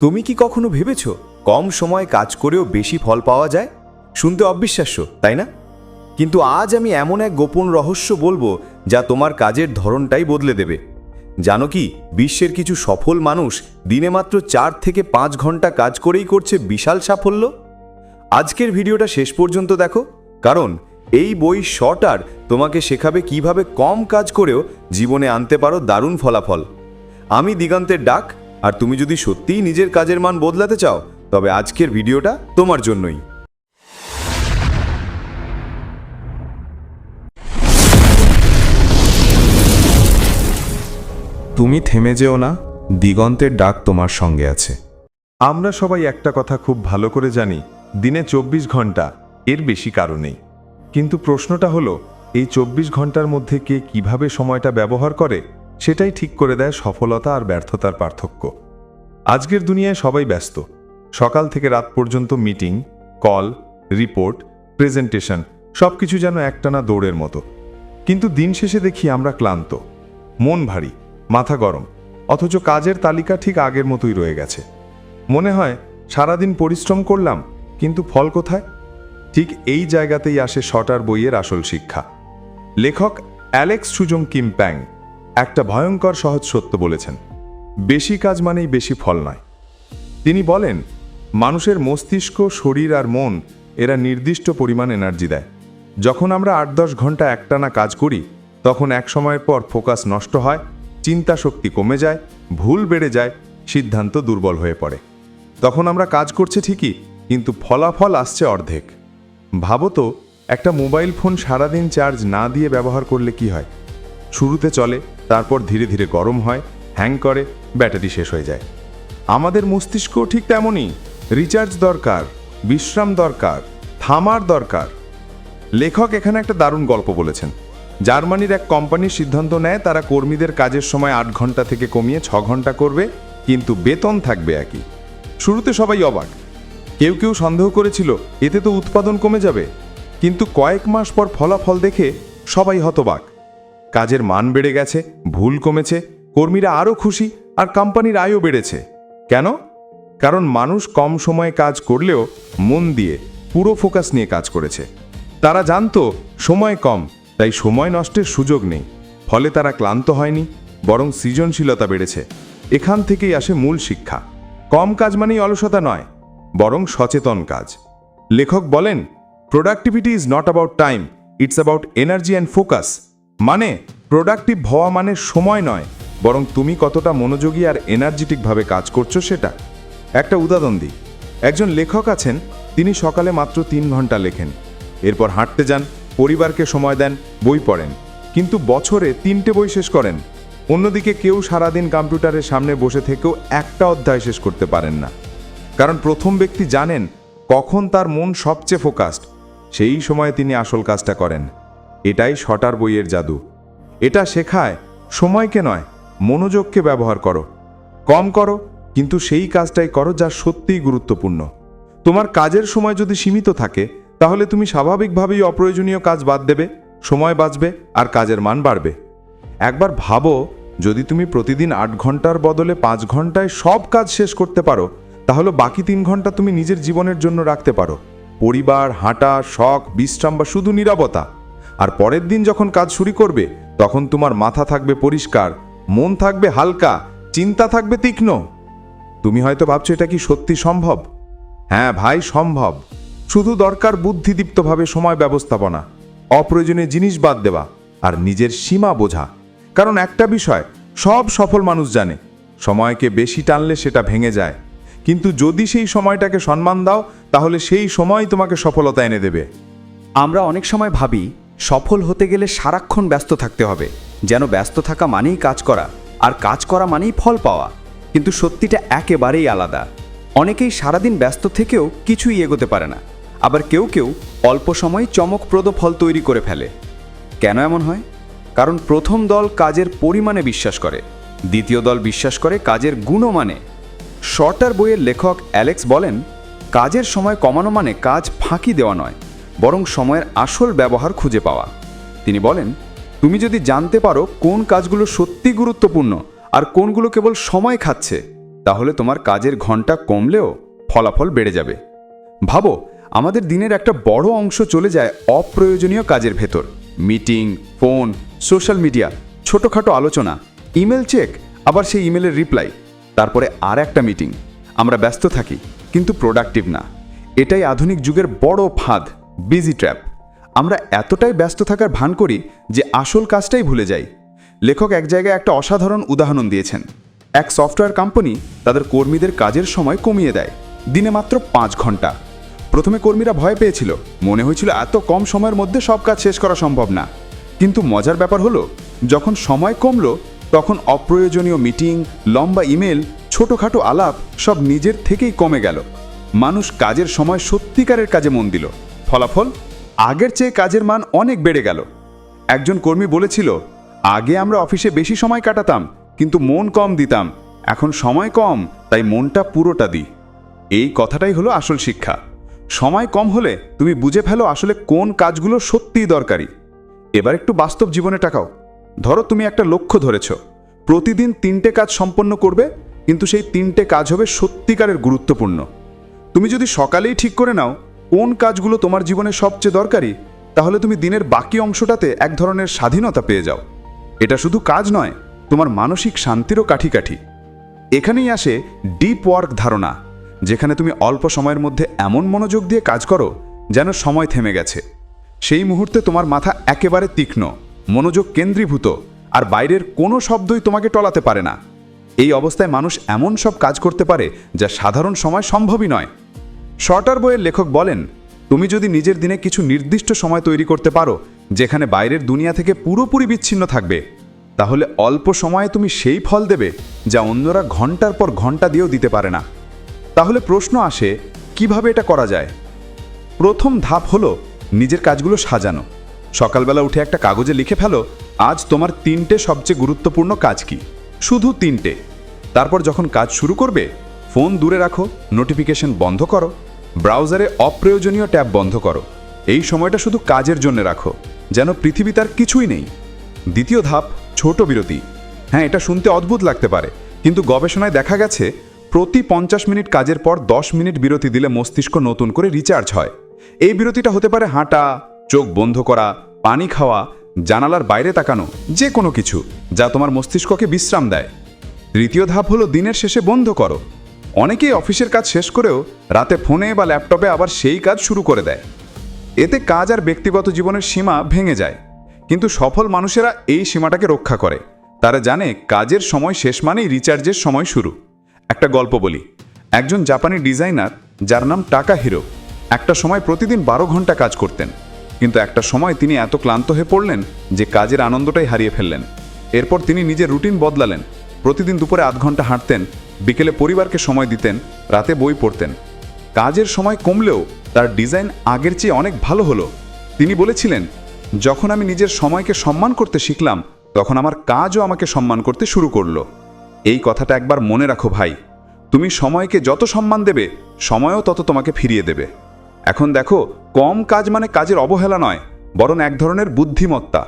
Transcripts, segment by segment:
তুমি কি কখনো ভেবেছ কম সময়ে কাজ করেও বেশি ফল পাওয়া যায়? শুনতে অবিশ্বাস্য, তাই না? কিন্তু আজ আমি এমন এক গোপন রহস্য বলব যা তোমার কাজের ধরনটাই বদলে দেবে। জানো কি, বিশ্বের কিছু সফল মানুষ দিনে মাত্র চার থেকে পাঁচ ঘণ্টা কাজ করেই করছে বিশাল সাফল্য? আজকের ভিডিওটা শেষ পর্যন্ত দেখো, কারণ এই বই শর্টার তোমাকে শেখাবে কীভাবে কম কাজ করেও জীবনে আনতে পারো দারুণ ফলাফল। আমি দিগন্তের ডাক আর তুমি যদি সত্যিই নিজের কাজের মান বদলাতে চাও, তবে আজকের ভিডিওটা তোমার জন্যই। তুমি থেমে যেও না, দিগন্তের ডাক তোমার সঙ্গে আছে। আমরা সবাই একটা কথা খুব ভালো করে জানি, দিনে চব্বিশ ঘণ্টা, এর বেশি কারণেই কিন্তু প্রশ্নটা হলো, এই চব্বিশ ঘণ্টার মধ্যে কে কীভাবে সময়টা ব্যবহার করে? সেটাই ঠিক করে দেয় সফলতা আর ব্যর্থতার পার্থক্য। আজকের দুনিয়ায় সবাই ব্যস্ত। সকাল থেকে রাত পর্যন্ত মিটিং, কল, রিপোর্ট, প্রেজেন্টেশন, সবকিছু যেন একটানা দৌড়ের মতো। কিন্তু দিন শেষে দেখি আমরা ক্লান্ত। মন ভারী, মাথা গরম, অথচ কাজের তালিকা ঠিক আগের মতোই রয়ে গেছে। মনে হয়, সারাদিন পরিশ্রম করলাম, কিন্তু ফল কোথায়? ঠিক এই জায়গাতেই আসে শটার বইয়ের আসল শিক্ষা। লেখক অ্যালেক্স সুজং কিম প্যাং একটা ভয়ঙ্কর সহজ সত্য বলেছেন, বেশি কাজ মানেই বেশি ফল নয়। তিনি বলেন, মানুষের মস্তিষ্ক, শরীর আর মন এরা নির্দিষ্ট পরিমাণ এনার্জি দেয়। যখন আমরা আট দশ ঘণ্টা একটানা কাজ করি, তখন এক সময়ের পর ফোকাস নষ্ট হয়, চিন্তা শক্তি কমে যায়, ভুল বেড়ে যায়, সিদ্ধান্ত দুর্বল হয়ে পড়ে। তখন আমরা কাজ করছে ঠিকই, কিন্তু ফলাফল আসছে অর্ধেক। ভাবো তো, একটা মোবাইল ফোন সারাদিন চার্জ না দিয়ে ব্যবহার করলে কি হয়? শুরুতে চলে তারপর ধীরে ধীরে গরম হয়, হ্যাং করে, ব্যাটারি শেষ হয়ে যায়। আমাদের মস্তিষ্কও ঠিক তেমনই। রিচার্জ দরকার, বিশ্রাম দরকার, থামার দরকার। লেখক এখানে একটা দারুণ গল্প বলেছেন। জার্মানির এক কোম্পানির সিদ্ধান্ত নেয়, তারা কর্মীদের কাজের সময় আট ঘণ্টা থেকে কমিয়ে ছ ঘণ্টা করবে, কিন্তু বেতন থাকবে একই। শুরুতে সবাই অবাক। কেউ কেউ সন্দেহ করেছিল, এতে তো উৎপাদন কমে যাবে। কিন্তু কয়েক মাস পর ফলাফল দেখে সবাই হতবাক। কাজের মান বেড়ে গেছে, ভুল কমেছে, কর্মীরা আরও খুশি আর কোম্পানির আয়ও বেড়েছে। কেন? কারণ মানুষ কম সময়ে কাজ করলেও মন দিয়ে পুরো ফোকাস নিয়ে কাজ করেছে। তারা জানতো সময় কম, তাই সময় নষ্টের সুযোগ নেই। ফলে তারা ক্লান্ত হয়নি, বরং সৃজনশীলতা বেড়েছে। এখান থেকেই আসে মূল শিক্ষা। কম কাজ মানেই অলসতা নয়, বরং সচেতন কাজ। লেখক বলেন productivity is not about time it's about energy and focus মানে প্রোডাক্টিভ হওয়া মানে সময় নয়, বরং তুমি কতটা মনোযোগী আর এনার্জেটিকভাবে কাজ করছ সেটা। একটা উদাহরণ দিই। একজন লেখক আছেন, তিনি সকালে মাত্র তিন ঘণ্টা লেখেন। এরপর হাঁটতে যান, পরিবারকে সময় দেন, বই পড়েন। কিন্তু বছরে তিনটে বই শেষ করেন। অন্যদিকে কেউ সারাদিন কম্পিউটারের সামনে বসে থেকেও একটা অধ্যায় শেষ করতে পারেন না। কারণ প্রথম ব্যক্তি জানেন কখন তার মন সবচেয়ে ফোকাসড সেই সময়ে তিনি আসল কাজটা করেন। এটাই শটার বইয়ের জাদু। এটা শেখায়, সময়কে নয়, মনোযোগকে ব্যবহার করো। কম করো, কিন্তু সেই কাজটাই করো যা সত্যিই গুরুত্বপূর্ণ। তোমার কাজের সময় যদি সীমিত থাকে, তাহলে তুমি স্বাভাবিকভাবেই অপ্রয়োজনীয় কাজ বাদ দেবে, সময় বাঁচবে আর কাজের মান বাড়বে। একবার ভাবো, যদি তুমি প্রতিদিন আট ঘণ্টার বদলে পাঁচ ঘন্টায় সব কাজ শেষ করতে পারো, তাহলে বাকি তিন ঘণ্টা তুমি নিজের জীবনের জন্য রাখতে পারো। পরিবার, হাঁটা, শখ, বিশ্রাম বা শুধু নিরাপত্তা আর পরের দিন যখন কাজ শুরু করবে, তখন তোমার মাথা থাকবে পরিষ্কার, মন থাকবে হালকা, চিন্তা থাকবে তীক্ষ্ণ। তুমি হয়তো ভাবছ এটা কি সত্যি সম্ভব? হ্যাঁ ভাই, সম্ভব। শুধু দরকার বুদ্ধিদীপ্তভাবে সময় ব্যবস্থাপনা, অপ্রয়োজনীয় জিনিস বাদ দেওয়া আর নিজের সীমা বোঝা। কারণ একটা বিষয় সব সফল মানুষ জানে, সময়কে বেশি টানলে সেটা ভেঙে যায়। কিন্তু যদি সেই সময়টাকে সম্মান দাও, তাহলে সেই সময় তোমাকে সফলতা এনে দেবে। আমরা অনেক সময় ভাবি সফল হতে গেলে সারাক্ষণ ব্যস্ত থাকতে হবে। যেন ব্যস্ত থাকা মানেই কাজ করা, আর কাজ করা মানেই ফল পাওয়া। কিন্তু সত্যিটা একেবারেই আলাদা। অনেকেই সারাদিন ব্যস্ত থেকেও কিছুই এগোতে পারে না। আবার কেউ কেউ অল্প সময়ে চমকপ্রদ ফল তৈরি করে ফেলে। কেন এমন হয়? কারণ প্রথম দল কাজের পরিমাণে বিশ্বাস করে, দ্বিতীয় দল বিশ্বাস করে কাজের গুণমানে শর্টার বইয়ের লেখক অ্যালেক্স বলেন, কাজের সময় কমানো মানে কাজ ফাঁকি দেওয়া নয়। বরং সময়ের আসল ব্যবহার খুঁজে পাওয়া। তিনি বলেন, তুমি যদি জানতে পারো কোন কাজগুলো সত্যি গুরুত্বপূর্ণ আর কোনগুলো কেবল সময় খাচ্ছে, তাহলে তোমার কাজের ঘণ্টা কমলেও ফলাফল বেড়ে যাবে। ভাবো, আমাদের দিনের একটা বড় অংশ চলে যায় অপ্রয়োজনীয় কাজের ভেতর। মিটিং, ফোন, সোশ্যাল মিডিয়া, ছোটোখাটো আলোচনা, ইমেল চেক, আবার সেই ইমেলের রিপ্লাই, তারপরে আর একটা মিটিং। আমরা ব্যস্ত থাকি, কিন্তু প্রোডাক্টিভ না। এটাই আধুনিক যুগের বড় ফাঁদ। বিজি ট্র্যাপ আমরা এতটাই ব্যস্ত থাকার ভান করি যে আসল কাজটাই ভুলে যাই। লেখক এক জায়গায় একটা অসাধারণ উদাহরণ দিয়েছেন। এক সফটওয়্যার কোম্পানি তাদের কর্মীদের কাজের সময় কমিয়ে দেয়। দিনে মাত্র পাঁচ ঘণ্টা। প্রথমে কর্মীরা ভয় পেয়েছিল। মনে হয়েছিল এত কম সময়ের মধ্যে সব কাজ শেষ করা সম্ভব না। কিন্তু মজার ব্যাপার হলো, যখন সময় কমলো, তখন অপ্রয়োজনীয় মিটিং, লম্বা ইমেল, ছোটোখাটো আলাপ সব নিজের থেকেই কমে গেল। মানুষ কাজের সময় সত্যিকারের কাজে মন দিল। ফলাফল? আগের চেয়ে কাজের মান অনেক বেড়ে গেল। একজন কর্মী বলেছিল, আগে আমরা অফিসে বেশি সময় কাটাতাম, কিন্তু মন কম দিতাম। এখন সময় কম, তাই মনটা পুরোটা দিই এই কথাটাই হলো আসল শিক্ষা। সময় কম হলে তুমি বুঝে ফেলো আসলে কোন কাজগুলো সত্যিই দরকারি। এবার একটু বাস্তব জীবনে টাকাও ধরো তুমি একটা লক্ষ্য ধরেছ। প্রতিদিন তিনটে কাজ সম্পন্ন করবে, কিন্তু সেই তিনটে কাজ হবে সত্যিকারের গুরুত্বপূর্ণ। তুমি যদি সকালেই ঠিক করে নাও কোন কাজগুলো তোমার জীবনে সবচেয়ে দরকারি, তাহলে তুমি দিনের বাকি অংশটাতে এক ধরনের স্বাধীনতা পেয়ে যাও। এটা শুধু কাজ নয়, তোমার মানসিক শান্তিরও কাঠি কাঠি এখানেই আসে ডিপ ওয়ার্ক ধারণা, যেখানে তুমি অল্প সময়ের মধ্যে এমন মনোযোগ দিয়ে কাজ করো যেন সময় থেমে গেছে। সেই মুহূর্তে তোমার মাথা একেবারে তীক্ষ্ণ, মনোযোগ কেন্দ্রীভূত, আর বাইরের কোনো শব্দই তোমাকে টলাতে পারে না। এই অবস্থায় মানুষ এমন সব কাজ করতে পারে যা সাধারণ সময় সম্ভবই নয়। শর্টার বইয়ের লেখক বলেন, তুমি যদি নিজের দিনে কিছু নির্দিষ্ট সময় তৈরি করতে পারো, যেখানে বাইরের দুনিয়া থেকে পুরোপুরি বিচ্ছিন্ন থাকবে, তাহলে অল্প সময়ে তুমি সেই ফল দেবে যা অন্যরা ঘণ্টার পর ঘণ্টা দিয়েও দিতে পারে না। তাহলে প্রশ্ন আসে, কীভাবে এটা করা যায়? প্রথম ধাপ হলো, নিজের কাজগুলো সাজানো। সকালবেলা উঠে একটা কাগজে লিখে ফেলো, আজ তোমার তিনটে সবচেয়ে গুরুত্বপূর্ণ কাজ কি? শুধু তিনটে। তারপর যখন কাজ শুরু করবে, ফোন দূরে রাখো, নোটিফিকেশন বন্ধ করো। ব্রাউজারে অপ্রয়োজনীয় ট্যাব বন্ধ করো। এই সময়টা শুধু কাজের জন্য রাখো, যেন পৃথিবী তার কিছুই নেই। দ্বিতীয় ধাপ, ছোট বিরতি। হ্যাঁ এটা শুনতে অদ্ভুত লাগতে পারে, কিন্তু গবেষণায় দেখা গেছে, প্রতি পঞ্চাশ মিনিট কাজের পর দশ মিনিট বিরতি দিলে মস্তিষ্ক নতুন করে রিচার্জ হয়। এই বিরতিটা হতে পারে হাঁটা, চোখ বন্ধ করা, পানি খাওয়া, জানালার বাইরে তাকানো, যে কোনো কিছু, যা তোমার মস্তিষ্ককে বিশ্রাম দেয়। তৃতীয় ধাপ হলো দিনের শেষে বন্ধ করো। অনেকেই অফিসের কাজ শেষ করেও রাতে ফোনে বা ল্যাপটপে আবার সেই কাজ শুরু করে দেয়। এতে কাজ আর ব্যক্তিগত জীবনের সীমা ভেঙে যায়। কিন্তু সফল মানুষেরা এই সীমাটাকে রক্ষা করে। তারা জানে কাজের সময় শেষ মানেই রিচার্জের সময় শুরু। একটা গল্প বলি। একজন জাপানি ডিজাইনার, যার নাম টাকা হিরো একটা সময় প্রতিদিন বারো ঘণ্টা কাজ করতেন। কিন্তু একটা সময় তিনি এত ক্লান্ত হয়ে পড়লেন যে কাজের আনন্দটাই হারিয়ে ফেললেন। এরপর তিনি নিজের রুটিন বদলালেন। প্রতিদিন দুপুরে আধ ঘণ্টা হাঁটতেন, বিকেলে পরিবারকে সময় দিতেন, রাতে বই পড়তেন। কাজের সময় কমলেও তার ডিজাইন আগের চেয়ে অনেক ভালো হলো। তিনি বলেছিলেন, যখন আমি নিজের সময়কে সম্মান করতে শিখলাম, তখন আমার কাজও আমাকে সম্মান করতে শুরু করল। এই কথাটা একবার মনে রাখো ভাই। তুমি সময়কে যত সম্মান দেবে, সময়ও তত তোমাকে ফিরিয়ে দেবে। এখন দেখো, কম কাজ মানে কাজের অবহেলা নয়, বরং এক ধরনের বুদ্ধিমত্তা।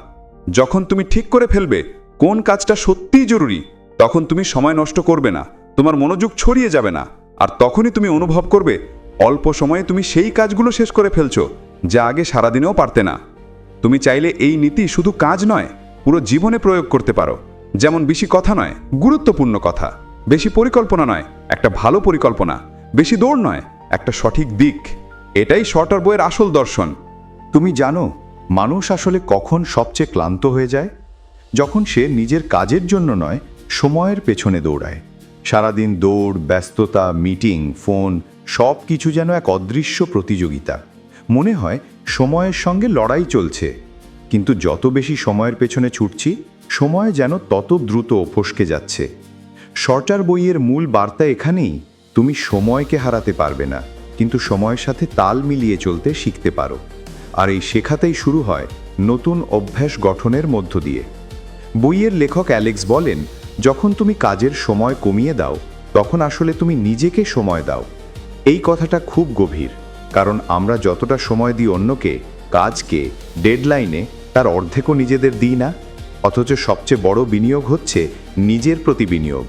যখন তুমি ঠিক করে ফেলবে, কোন কাজটা সত্যিই জরুরি তখন তুমি সময় নষ্ট করবে না, তোমার মনোযোগ ছড়িয়ে যাবে না, আর তখনই তুমি অনুভব করবে, অল্প সময়ে তুমি সেই কাজগুলো শেষ করে ফেলছো, যা আগে সারাদিনেও পারতে না। তুমি চাইলে এই নীতি শুধু কাজ নয়, পুরো জীবনে প্রয়োগ করতে পারো, যেমন বেশি কথা নয়, গুরুত্বপূর্ণ কথা। বেশি পরিকল্পনা নয়, একটা ভালো পরিকল্পনা। বেশি দৌড় নয়, একটা সঠিক দিক। এটাই শর্টার বইয়ের আসল দর্শন। তুমি জানো, মানুষ আসলে কখন সবচেয়ে ক্লান্ত হয়ে যায়? যখন সে নিজের কাজের জন্য নয় সময়ের পেছনে দৌড়ায়। সারাদিন দৌড়, ব্যস্ততা, মিটিং, ফোন সব কিছু যেন এক অদৃশ্য প্রতিযোগিতা। মনে হয় সময়ের সঙ্গে লড়াই চলছে। কিন্তু যত বেশি সময়ের পেছনে ছুটছি, সময় যেন তত দ্রুত ফসকে যাচ্ছে। শর্টার বইয়ের মূল বার্তা এখানেই, তুমি সময়কে হারাতে পারবে না, কিন্তু সময়ের সাথে তাল মিলিয়ে চলতে শিখতে পারো। আর এই শেখাতেই শুরু হয় নতুন অভ্যাস গঠনের মধ্য দিয়ে। বইয়ের লেখক অ্যালেক্স বলেন যখন তুমি কাজের সময় কমিয়ে দাও, তখন আসলে তুমি নিজেকে সময় দাও। এই কথাটা খুব গভীর, কারণ আমরা যতটা সময় দিই অন্যকে, কাজকে, ডেডলাইনে, তার অর্ধেকও নিজেদের দিই না। অথচ সবচেয়ে বড় বিনিয়োগ হচ্ছে নিজের প্রতি বিনিয়োগ।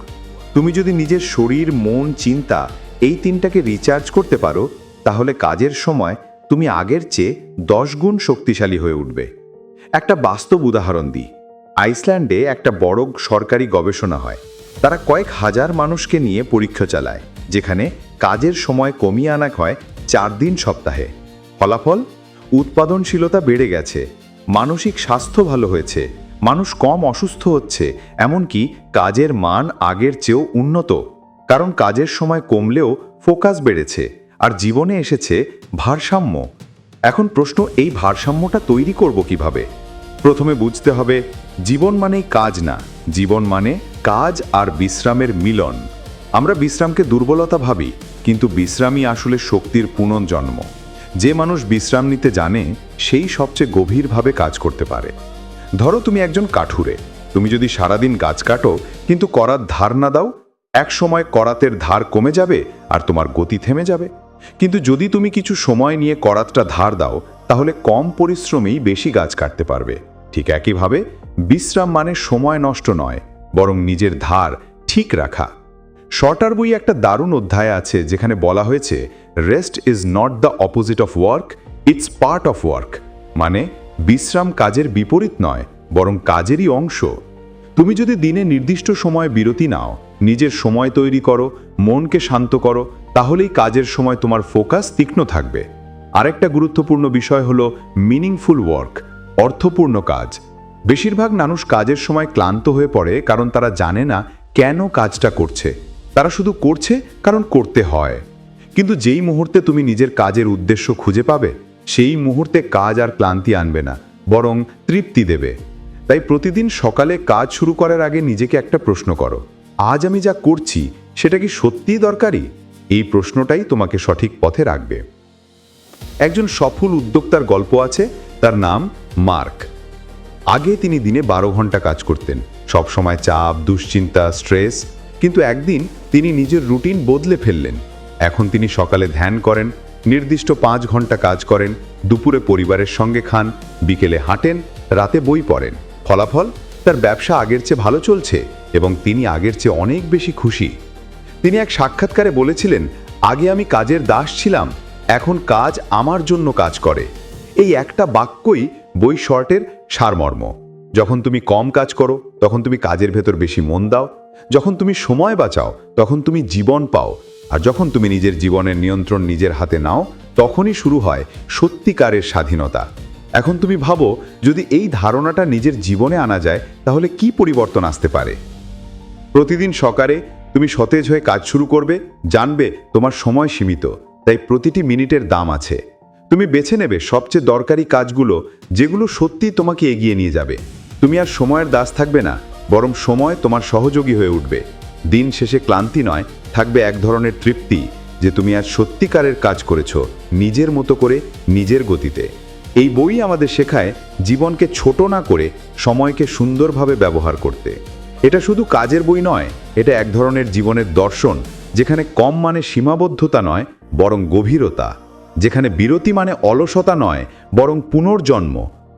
তুমি যদি নিজের শরীর, মন, চিন্তা এই তিনটাকে রিচার্জ করতে পারো, তাহলে কাজের সময় তুমি আগের চেয়ে দশ গুণ শক্তিশালী হয়ে উঠবে। একটা বাস্তব উদাহরণ দিই। আইসল্যান্ডে একটা বড় সরকারি গবেষণা হয়। তারা কয়েক হাজার মানুষকে নিয়ে পরীক্ষা চালায়, যেখানে কাজের সময় কমিয়ে আনা হয় চার দিন সপ্তাহে। ফলাফল? উৎপাদনশীলতা বেড়ে গেছে, মানসিক স্বাস্থ্য ভালো হয়েছে, মানুষ কম অসুস্থ হচ্ছে, এমনকি কাজের মান আগের চেয়েও উন্নত। কারণ কাজের সময় কমলেও ফোকাস বেড়েছে, আর জীবনে এসেছে ভারসাম্য। এখন প্রশ্ন, এই ভারসাম্যটা তৈরি করব কীভাবে? প্রথমে বুঝতে হবে, জীবন মানেই কাজ না। জীবন মানে কাজ আর বিশ্রামের মিলন। আমরা বিশ্রামকে দুর্বলতা ভাবি, কিন্তু বিশ্রামই আসলে শক্তির পুনর্জন্ম। যে মানুষ বিশ্রাম নিতে জানে, সেই সবচেয়ে গভীরভাবে কাজ করতে পারে। ধরো তুমি একজন কাঠুরে। তুমি যদি সারাদিন গাছ কাটো, কিন্তু করার ধার না দাও এক সময় করাতের ধার কমে যাবে আর তোমার গতি থেমে যাবে। কিন্তু যদি তুমি কিছু সময় নিয়ে করাতটা ধার দাও, তাহলে কম পরিশ্রমেই বেশি গাছ কাটতে পারবে। ঠিক একইভাবে বিশ্রাম মানে সময় নষ্ট নয়, বরং নিজের ধার ঠিক রাখা। শর্টার বই একটা দারুণ অধ্যায় আছে যেখানে বলা হয়েছে rest is not the opposite of work it's part of work মানে বিশ্রাম কাজের বিপরীত নয়, বরং কাজেরই অংশ। তুমি যদি দিনে নির্দিষ্ট সময় বিরতি নাও, নিজের সময় তৈরি করো, মনকে শান্ত করো, তাহলেই কাজের সময় তোমার ফোকাস তীক্ষ্ণ থাকবে। আরেকটা গুরুত্বপূর্ণ বিষয় হলো মিনিংফুল ওয়ার্ক অর্থপূর্ণ কাজ। বেশিরভাগ মানুষ কাজের সময় ক্লান্ত হয়ে পড়ে কারণ তারা জানে না কেন কাজটা করছে। তারা শুধু করছে কারণ করতে হয়। কিন্তু যেই মুহূর্তে তুমি নিজের কাজের উদ্দেশ্য খুঁজে পাবে, সেই মুহূর্তে কাজ আর ক্লান্তি আনবে না, বরং তৃপ্তি দেবে। তাই প্রতিদিন সকালে কাজ শুরু করার আগে নিজেকে একটা প্রশ্ন করো, আজ আমি যা করছি, সেটা কি সত্যিই দরকারি? এই প্রশ্নটাই তোমাকে সঠিক পথে রাখবে। একজন সফল উদ্যোক্তার গল্প আছে, তার নাম মার্ক। আগে তিনি দিনে বারো ঘণ্টা কাজ করতেন। সব সময় চাপ, দুশ্চিন্তা, স্ট্রেস, কিন্তু একদিন তিনি নিজের রুটিন বদলে ফেললেন। এখন তিনি সকালে ধ্যান করেন, নির্দিষ্ট পাঁচ ঘণ্টা কাজ করেন, দুপুরে পরিবারের সঙ্গে খান, বিকেলে হাঁটেন, রাতে বই পড়েন। ফলাফল, তার ব্যবসা আগের চেয়ে ভালো চলছে এবং তিনি আগের চেয়ে অনেক বেশি খুশি। তিনি এক সাক্ষাৎকারে বলেছিলেন, আগে আমি কাজের দাস ছিলাম, এখন কাজ আমার জন্য কাজ করে। এই একটা বাক্যই বই শর্টের সারমর্ম। যখন তুমি কম কাজ করো, তখন তুমি কাজের ভেতর বেশি মন দাও। যখন তুমি সময় বাঁচাও, তখন তুমি জীবন পাও। আর যখন তুমি নিজের জীবনের নিয়ন্ত্রণ নিজের হাতে নাও, তখনই শুরু হয় সত্যিকারের স্বাধীনতা। এখন তুমি ভাবো, যদি এই ধারণাটা নিজের জীবনে আনা যায়, তাহলে কি পরিবর্তন আসতে পারে? প্রতিদিন সকালে তুমি সতেজ হয়ে কাজ শুরু করবে, জানবে তোমার সময় সীমিত, তাই প্রতিটি মিনিটের দাম আছে। তুমি বেছে নেবে সবচেয়ে দরকারি কাজগুলো যেগুলো সত্যি তোমাকে এগিয়ে নিয়ে যাবে। তুমি আর সময়ের দাস থাকবে না, বরং সময় তোমার সহযোগী হয়ে উঠবে। দিন শেষে ক্লান্তি নয়, থাকবে এক ধরনের তৃপ্তি যে তুমি আজ সত্যিকারের কাজ করেছ, নিজের মতো করে, নিজের গতিতে। এই বই আমাদের শেখায় জীবনকে ছোট না করে সময়কে সুন্দরভাবে ব্যবহার করতে। এটা শুধু কাজের বই নয়, এটা এক ধরনের জীবনের দর্শন, যেখানে কম মানে সীমাবদ্ধতা নয়, বরং গভীরতা। যেখানে বিরতি মানে অলসতা নয়, বরং পুনর্জন্ম,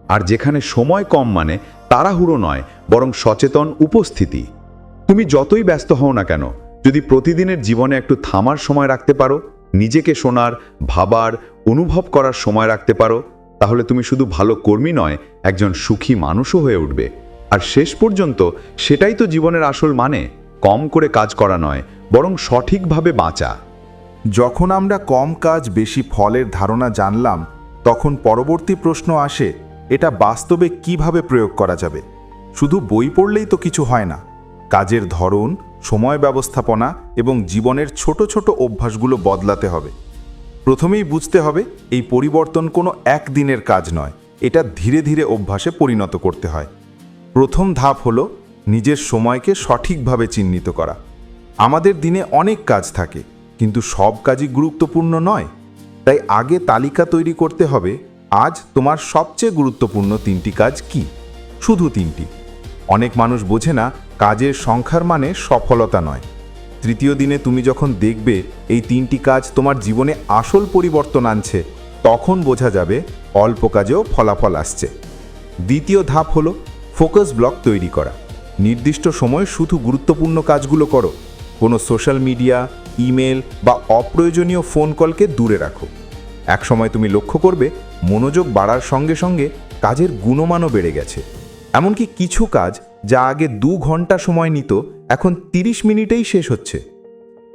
আর যেখানে সময় কম মানে তাড়াহুড়ো নয়, বরং সচেতন উপস্থিতি। তুমি যতই ব্যস্ত হও না কেন, যদি প্রতিদিনের জীবনে একটু থামার সময় রাখতে পারো, নিজেকে শোনার, ভাবার, অনুভব করার সময় রাখতে পারো, তাহলে তুমি শুধু ভালো কর্মী নয়, একজন সুখী মানুষও হয়ে উঠবে। আর শেষ পর্যন্ত সেটাই তো জীবনের আসল মানে কম করে কাজ করা নয়, বরং সঠিকভাবে বাঁচা। যখন আমরা কম কাজ, বেশি ফলের ধারণা জানলাম, তখন পরবর্তী প্রশ্ন আসে, এটা বাস্তবে কীভাবে প্রয়োগ করা যাবে? শুধু বই পড়লেই তো কিছু হয় না। কাজের ধরন, সময় ব্যবস্থাপনা এবং জীবনের ছোট ছোট অভ্যাসগুলো বদলাতে হবে। প্রথমেই বুঝতে হবে, এই পরিবর্তন কোনো একদিনের কাজ নয়, এটা ধীরে ধীরে অভ্যাসে পরিণত করতে হয়। প্রথম ধাপ হলো, নিজের সময়কে সঠিকভাবে চিহ্নিত করা। আমাদের দিনে অনেক কাজ থাকে কিন্তু সব কাজই গুরুত্বপূর্ণ নয়। তাই আগে তালিকা তৈরি করতে হবে, আজ তোমার সবচেয়ে গুরুত্বপূর্ণ তিনটি কাজ কি? শুধু তিনটি। অনেক মানুষ বোঝে না, কাজের সংখ্যার মানে সফলতা নয়। তৃতীয় দিনে তুমি যখন দেখবে এই তিনটি কাজ তোমার জীবনে আসল পরিবর্তন আনছে, তখন বোঝা যাবে অল্প কাজেও ফলাফল আসছে। দ্বিতীয় ধাপ হলো ফোকাস ব্লক তৈরি করা। নির্দিষ্ট সময়ে শুধু গুরুত্বপূর্ণ কাজগুলো করো। কোনো সোশ্যাল মিডিয়া ইমেল বা অপ্রয়োজনীয় ফোন কলকে দূরে রাখো। একসময় তুমি লক্ষ্য করবে, মনোযোগ বাড়ার সঙ্গে সঙ্গে কাজের গুণমানও বেড়ে গেছে। এমনকি কিছু কাজ যা আগে দু ঘণ্টা সময় নিত, এখন ৩০ মিনিটেই শেষ হচ্ছে।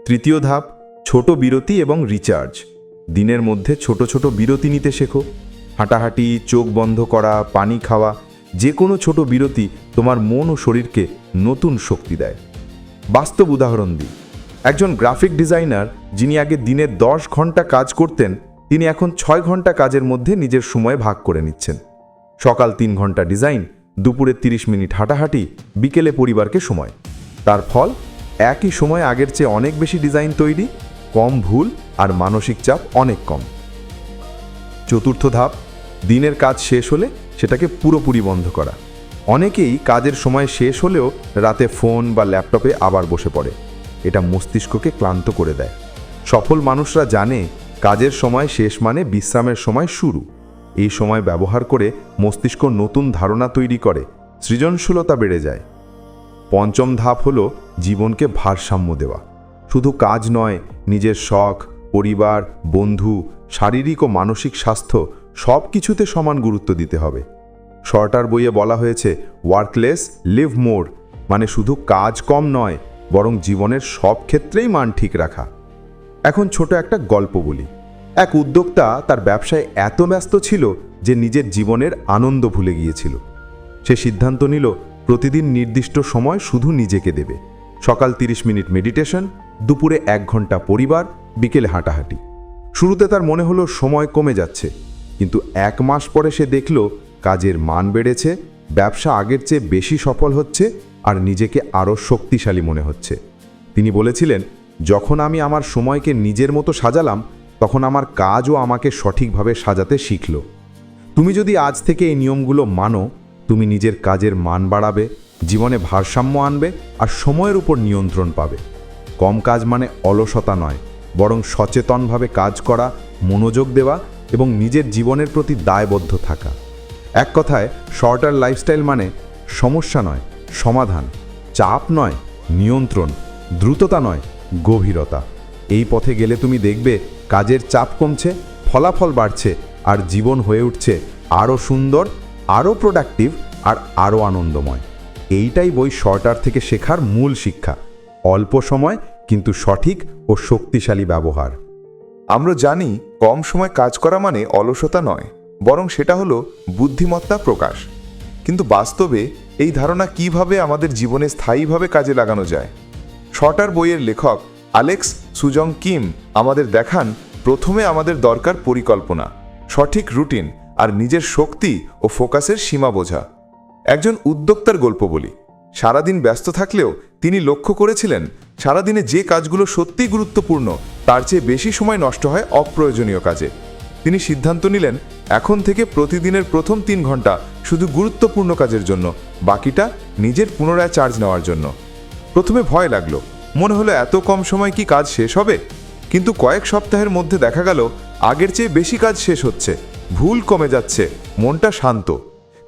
তৃতীয় ধাপ, ছোট বিরতি এবং রিচার্জ। দিনের মধ্যে ছোট ছোট বিরতি নিতে শেখো। হাঁটাহাঁটি, চোখ বন্ধ করা, পানি খাওয়া যে কোনো ছোট বিরতি তোমার মন ও শরীরকে নতুন শক্তি দেয়। বাস্তব উদাহরণ দিই। একজন গ্রাফিক ডিজাইনার যিনি আগে দিনে দশ ঘণ্টা কাজ করতেন, তিনি এখন ছয় ঘণ্টা কাজের মধ্যে নিজের সময় ভাগ করে নিচ্ছেন। সকাল তিন ঘণ্টা ডিজাইন, দুপুরে ৩০ মিনিট হাঁটাহাঁটি, বিকেলে পরিবারকে সময়। তার ফল, একই সময় আগের চেয়ে অনেক বেশি ডিজাইন তৈরি, কম ভুল আর মানসিক চাপ অনেক কম। চতুর্থ ধাপ, দিনের কাজ শেষ হলে সেটাকে পুরোপুরি বন্ধ করা। অনেকেই কাজের সময় শেষ হলেও রাতে ফোন বা ল্যাপটপে আবার বসে পড়ে। এটা মস্তিষ্ককে ক্লান্ত করে দেয়। সফল মানুষরা জানে কাজের সময় শেষ মানে বিশ্রামের সময় শুরু। এই সময় ব্যবহার করে মস্তিষ্ক নতুন ধারণা তৈরি করে, সৃজনশীলতা বেড়ে যায়। পঞ্চম ধাপ হলো জীবনকে ভারসাম্য দেওয়া। শুধু কাজ নয়, নিজের শখ, পরিবার, বন্ধু, শারীরিক ও মানসিক স্বাস্থ্য সব কিছুতে সমান গুরুত্ব দিতে হবে। শর্টার বইয়ে বলা হয়েছে ওয়ার্কলেস লিভ মোর মানে শুধু কাজ কম নয় বরং জীবনের সব ক্ষেত্রেই মান ঠিক রাখা। এখন ছোট একটা গল্প বলি। এক উদ্যোক্তা তার ব্যবসায় এত ব্যস্ত ছিল যে নিজের জীবনের আনন্দ ভুলে গিয়েছিল। সে সিদ্ধান্ত নিল, প্রতিদিন নির্দিষ্ট সময় শুধু নিজেকে দেবে। সকাল 30 মিনিট মেডিটেশন, দুপুরে এক ঘণ্টা পরিবার, বিকেলে হাঁটাহাঁটি। শুরুতে তার মনে হলো সময় কমে যাচ্ছে, কিন্তু এক মাস পরে সে দেখল কাজের মান বেড়েছে, ব্যবসা আগের চেয়ে বেশি সফল হচ্ছে আর নিজেকে আরও শক্তিশালী মনে হচ্ছে। তিনি বলেছিলেন, যখন আমি আমার সময়কে নিজের মতো সাজালাম, তখন আমার কাজও আমাকে সঠিকভাবে সাজাতে শিখল। তুমি যদি আজ থেকে এই নিয়মগুলো মানো, তুমি নিজের কাজের মান বাড়াবে, জীবনে ভারসাম্য আনবে আর সময়ের উপর নিয়ন্ত্রণ পাবে। কম কাজ মানে অলসতা নয়, বরং সচেতনভাবে কাজ করা, মনোযোগ দেওয়া এবং নিজের জীবনের প্রতি দায়বদ্ধ থাকা। এক কথায় শর্টার লাইফস্টাইল মানে সমস্যা নয় সমাধান। চাপ নয়, নিয়ন্ত্রণ। দ্রুততা নয়, গভীরতা। এই পথে গেলে তুমি দেখবে কাজের চাপ কমছে, ফলাফল বাড়ছে আর জীবন হয়ে উঠছে আরও সুন্দর, আরও প্রোডাক্টিভ আর আরও আনন্দময়। এইটাই বই শর্টার থেকে শেখার মূল শিক্ষা। অল্প সময় কিন্তু সঠিক ও শক্তিশালী ব্যবহার। আমরা জানি কম সময় কাজ করা মানে অলসতা নয়, বরং সেটা হলো বুদ্ধিমত্তা প্রকাশ। বাস্তবে এই ধারণা কীভাবে আমাদের জীবনে স্থায়ীভাবে কাজে লাগানো যায়? শটার বইয়ের লেখক আলেক্স সুজং কিম আমাদের দেখান প্রথমে আমাদের দরকার পরিকল্পনা, সঠিক রুটিন আর নিজের শক্তি ও ফোকাসের সীমা বোঝা। একজন উদ্যোক্তার গল্প বলি, সারাদিন ব্যস্ত থাকলেও তিনি লক্ষ্য করেছিলেন সারাদিনে যে কাজগুলো সত্যিই গুরুত্বপূর্ণ, তার চেয়ে বেশি সময় নষ্ট হয় অপ্রয়োজনীয় কাজে। তিনি সিদ্ধান্ত নিলেন, এখন থেকে প্রতিদিনের প্রথম তিন ঘণ্টা শুধু গুরুত্বপূর্ণ কাজের জন্য, বাকিটা নিজের পুনরায় চার্জ নেওয়ার জন্য। প্রথমে ভয় লাগল, মনে হলো এত কম সময় কি কাজ শেষ হবে? কিন্তু কয়েক সপ্তাহের মধ্যে দেখা গেল, আগের চেয়ে বেশি কাজ শেষ হচ্ছে, ভুল কমে যাচ্ছে, মনটা শান্ত।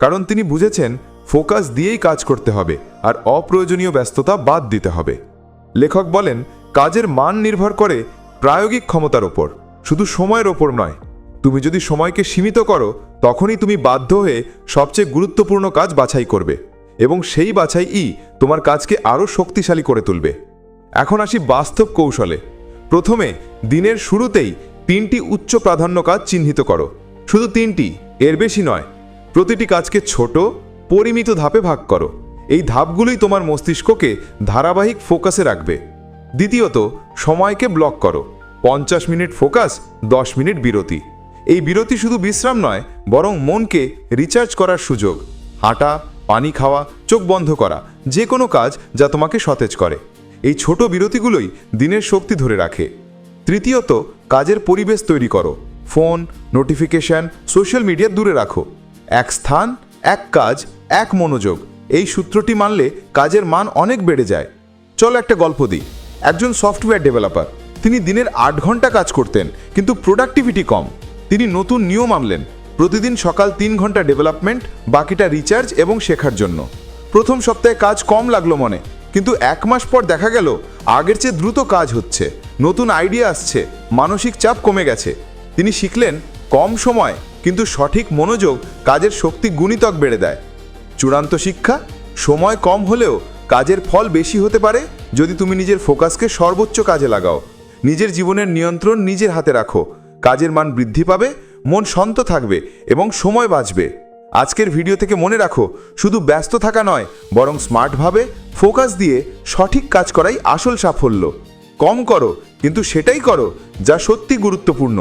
কারণ তিনি বুঝেছেন, ফোকাস দিয়েই কাজ করতে হবে, আর অপ্রয়োজনীয় ব্যস্ততা বাদ দিতে হবে। লেখক বলেন, কাজের মান নির্ভর করে প্রায়োগিক ক্ষমতার ওপর, শুধু সময়ের ওপর নয় তুমি যদি সময়কে সীমিত করো, তখনই তুমি বাধ্য হয়ে সবচেয়ে গুরুত্বপূর্ণ কাজ বাছাই করবে এবং সেই বাছাই ই তোমার কাজকে আরও শক্তিশালী করে তুলবে। এখন আসি বাস্তব কৌশলে। প্রথমে, দিনের শুরুতেই তিনটি উচ্চ প্রাধান্য কাজ চিহ্নিত করো। শুধু তিনটি, এর বেশি নয়। প্রতিটি কাজকে ছোট, পরিমিত ধাপে ভাগ করো। এই ধাপগুলোই তোমার মস্তিষ্ককে ধারাবাহিক ফোকাসে রাখবে। দ্বিতীয়ত, সময়কে ব্লক করো। পঞ্চাশ মিনিট ফোকাস, দশ মিনিট বিরতি। এই বিরতি শুধু বিশ্রাম নয়, বরং মনকে রিচার্জ করার সুযোগ। হাঁটা, পানি খাওয়া, চোখ বন্ধ করা, যে কোনো কাজ যা তোমাকে সতেজ করে। এই ছোট বিরতিগুলোই দিনের শক্তি ধরে রাখে। তৃতীয়ত, কাজের পরিবেশ তৈরি করো। ফোন, নোটিফিকেশন, সোশ্যাল মিডিয়া দূরে রাখো। এক স্থান, এক কাজ, এক মনোযোগ, এই সূত্রটি মানলে কাজের মান অনেক বেড়ে যায়। চলো একটা গল্প দিই। একজন সফটওয়্যার ডেভেলপার, তিনি দিনের আট ঘণ্টা কাজ করতেন, কিন্তু প্রোডাক্টিভিটি কম। তিনি নতুন নিয়ম আনলেন। প্রতিদিন সকাল তিন ঘণ্টা ডেভেলপমেন্ট, বাকিটা রিচার্জ এবং শেখার জন্য। প্রথম সপ্তাহে কাজ কম লাগল মনে, কিন্তু এক মাস পর দেখা গেল, আগের চেয়ে দ্রুত কাজ হচ্ছে। নতুন আইডিয়া আসছে, মানসিক চাপ কমে গেছে। তিনি শিখলেন, কম সময়, কিন্তু সঠিক মনোযোগ কাজের শক্তি গুণিতক বেড়ে দেয়। চূড়ান্ত শিক্ষা, সময় কম হলেও কাজের ফল বেশি হতে পারে যদি তুমি নিজের ফোকাসকে সর্বোচ্চ কাজে লাগাও। নিজের জীবনের নিয়ন্ত্রণ নিজের হাতে রাখো কাজের মান বৃদ্ধি পাবে, মন শান্ত থাকবে এবং সময় বাঁচবে। আজকের ভিডিও থেকে মনে রাখো, শুধু ব্যস্ত থাকা নয়, বরং স্মার্টভাবে ফোকাস দিয়ে সঠিক কাজ করাই আসল সাফল্য। কম করো, কিন্তু সেটাই করো যা সত্যি গুরুত্বপূর্ণ।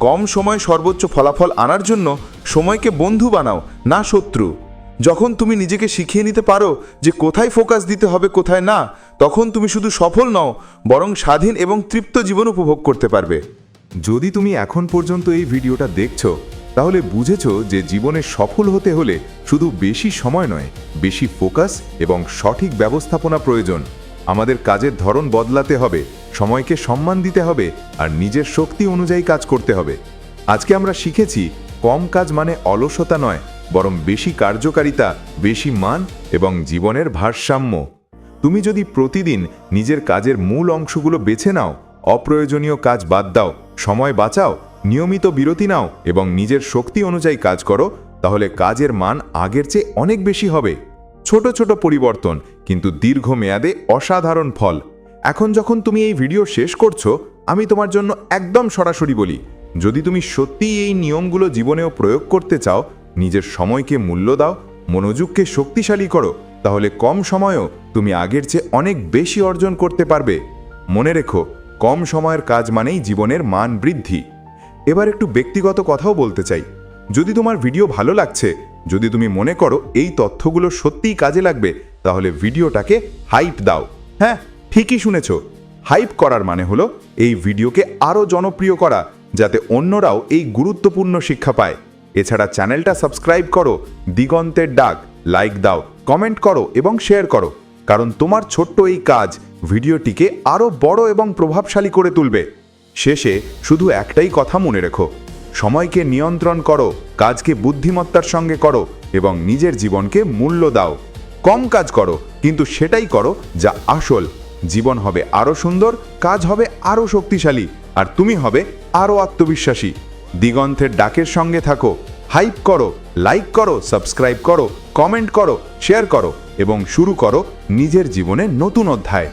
কম সময় সর্বোচ্চ ফলাফল আনার জন্য সময়কে বন্ধু বানাও, না শত্রু। যখন তুমি নিজেকে শিখিয়ে নিতে পারো যে কোথায় ফোকাস দিতে হবে, কোথায় না, তখন তুমি শুধু সফল নও, বরং স্বাধীন এবং তৃপ্ত জীবন উপভোগ করতে পারবে। যদি তুমি এখন পর্যন্ত এই ভিডিওটা দেখছ, তাহলে বুঝেছ যে জীবনে সফল হতে হলে শুধু বেশি সময় নয়, বেশি ফোকাস এবং সঠিক ব্যবস্থাপনা প্রয়োজন। আমাদের কাজের ধরন বদলাতে হবে, সময়কে সম্মান দিতে হবে, আর নিজের শক্তি অনুযায়ী কাজ করতে হবে। আজকে আমরা শিখেছি, কম কাজ মানে অলসতা নয়, বরং বেশি কার্যকারিতা, বেশি মান এবং জীবনের ভারসাম্য। তুমি যদি প্রতিদিন নিজের কাজের মূল অংশগুলো বেছে নাও অপ্রয়োজনীয় কাজ বাদ দাও, সময় বাঁচাও, নিয়মিত বিরতি নাও এবং নিজের শক্তি অনুযায়ী কাজ করো, তাহলে কাজের মান আগের চেয়ে অনেক বেশি হবে। ছোট ছোট পরিবর্তন, কিন্তু দীর্ঘমেয়াদে অসাধারণ ফল। এখন যখন তুমি এই ভিডিও শেষ করছ, আমি তোমার জন্য একদম সরাসরি বলি, যদি তুমি সত্যিই এই নিয়মগুলো জীবনেও প্রয়োগ করতে চাও, নিজের সময়কে মূল্য দাও, মনোযোগকে শক্তিশালী করো, তাহলে কম সময়েও তুমি আগের চেয়ে অনেক বেশি অর্জন করতে পারবে। মনে রেখো কম সময়ের কাজ মানেই জীবনের মান বৃদ্ধি। এবার একটু ব্যক্তিগত কথাও বলতে চাই। যদি তোমার ভিডিও ভালো লাগছে, যদি তুমি মনে করো এই তথ্যগুলো সত্যিই কাজে লাগবে, তাহলে ভিডিওটাকে হাইপ দাও। হ্যাঁ ঠিকই শুনেছ। হাইপ করার মানে হলো এই ভিডিওকে আরও জনপ্রিয় করা, যাতে অন্যরাও এই গুরুত্বপূর্ণ শিক্ষা পায়। এছাড়া চ্যানেলটা সাবস্ক্রাইব করো, দিগন্তের ডাক, লাইক দাও, কমেন্ট করো এবং শেয়ার করো। কারণ তোমার ছোট্ট এই কাজ ভিডিওটিকে আরও বড় এবং প্রভাবশালী করে তুলবে। শেষে শুধু একটাই কথা মনে রেখো। সময়কে নিয়ন্ত্রণ করো, কাজকে বুদ্ধিমত্তার সঙ্গে করো এবং নিজের জীবনকে মূল্য দাও। কম কাজ করো, কিন্তু সেটাই করো যা আসল। জীবন হবে আরও সুন্দর, কাজ হবে আরও শক্তিশালী, আর তুমি হবে আরও আত্মবিশ্বাসী। দিগন্তের ডাকের সঙ্গে থাকো। হাইপ করো লাইক করো সাবস্ক্রাইব করো কমেন্ট করো শেয়ার করো এবং শুরু করো নিজের জীবনে নতুন অধ্যায়।